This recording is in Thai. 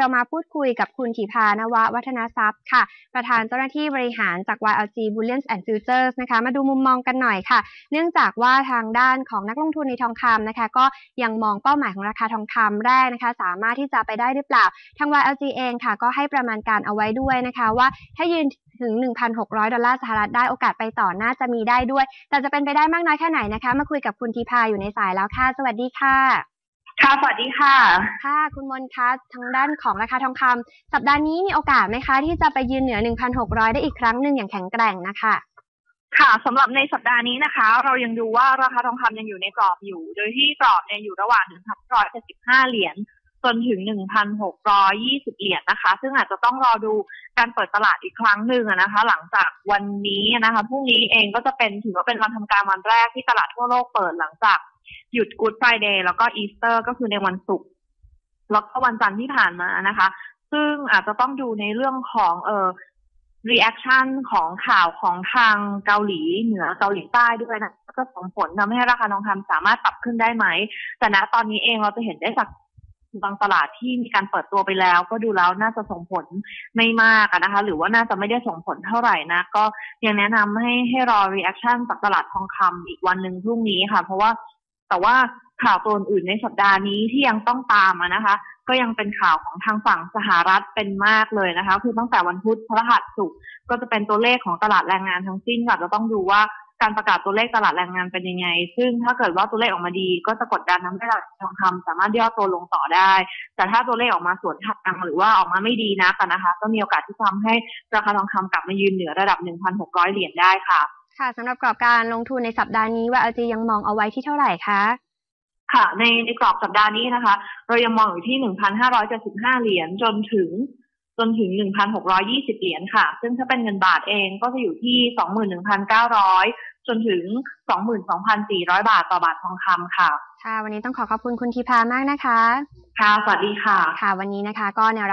เรามาพูดคุยกับคุณถีพานวะวัฒนทรัพย์ค่ะ ประธานเจ้าหน้าที่บริหารจาก YLG Bullion and Futures นะคะ มาดูมุมมองกันหน่อยค่ะ เนื่องจากว่าทางด้านของนักลงทุนในทองคำนะคะ ก็ยังมองเป้าหมายของราคาทองคำแรกนะคะ สามารถที่จะไปได้หรือเปล่า ทาง YLG เองค่ะ ก็ให้ประมาณการเอาไว้ด้วยนะคะ ว่าถ้ายืนถึง 1,600 ดอลลาร์สหรัฐได้โอกาสไปต่อน่าจะมีได้ด้วย แต่จะเป็นไปได้มากน้อยแค่ไหนนะคะ มาคุยกับคุณทีพาอยู่ในสายแล้วค่ะ สวัสดีค่ะ ค่ะสวัสดีค่ะ ค่ะ คุณมนต์คะทางด้านของราคาทองคำสัปดาห์นี้มีโอกาสไหมคะ ที่จะไปยืนเหนือ 1,600 ได้อีกครั้งหนึ่งอย่างแข็งแกร่งนะคะ ค่ะสำหรับในสัปดาห์นี้นะคะ เรายังดูว่าราคาทองคำยังอยู่ในกรอบอยู่ โดยที่กรอบเนี่ยอยู่ระหว่าง1,175 เหรียญจนถึง 1,620 เหรียญนะคะ ซึ่งอาจจะต้องรอดูการเปิดตลาดอีกครั้งหนึ่งอะนะคะ หลังจากวันนี้นะคะพรุ่งนี้เองก็จะเป็นถือว่าเป็นวันทำการวันแรกที่ตลาดทั่วโลกเปิดหลังจาก หยุด Good Friday แล้วก็อีสเตอร์ก็คือในวันศุกร์แล้วก็วันจันทร์ที่ผ่านมานะคะ ซึ่งอาจจะต้องดูในเรื่องของเอ่อ reaction ของข่าวของทางเกาหลีเหนือเกาหลีใต้ด้วยนะก็ส่งผลทำให้ราคาทองคำสามารถปรับขึ้นได้ไหม แต่ณตอนนี้เองเราจะเห็นได้จากบางตลาดที่มีการเปิดตัวไปแล้ว ก็ดูแล้วน่าจะส่งผลไม่มากนะคะ หรือว่าน่าจะไม่ได้ส่งผลเท่าไหร่นะ ก็ยังแนะนำให้ให้รอ reaction จากตลาดทองคำอีกวันหนึ่งพรุ่งนี้ค่ะ เพราะว่า แต่ว่าข่าวตัวอื่นในสัปดาห์นี้ที่ยังต้องตามนะคะ ก็ยังเป็นข่าวของทางฝั่งสหรัฐเป็นมากเลยนะคะ คือตั้งแต่วันพุธพฤหัสศุกร์ก็จะเป็นตัวเลขของตลาดแรงงานทั้งสิ้นค่ะจะต้องดูว่าการประกาศตัวเลขตลาดแรงงานเป็นยังไง ซึ่งถ้าเกิดว่าตัวเลขออกมาดี ก็จะกดดันทำให้ราคาทองคำสามารถย่อตัวลงต่อได้ แต่ถ้าตัวเลขออกมาสวนทางหรือว่าออกมาไม่ดีนักอะนะคะ ก็มีโอกาสที่ทำให้ราคาทองคำกลับมายืนเหนือระดับ 1,600 เหรียญได้ค่ะ ค่ะสำหรับกรอบการลงทุนในสัปดาห์นี้ YLG ยังมองเอาไว้ที่เท่าไหร่คะค่ะ ในในกรอบสัปดาห์นี้นะคะ เรายังมองอยู่ที่1,575เหรียญจนถึงจนถึง1,620เหรียญค่ะ ซึ่งถ้าเป็นเงินบาทเองก็จะอยู่ที่21,900จนถึง22,400บาทต่อบาททองคำค่ะ ค่ะ วันนี้ต้องขอขอบคุณคุณทีพามากนะคะ ค่ะ สวัสดีค่ะ ค่ะ วันนี้นะคะ ก็แนว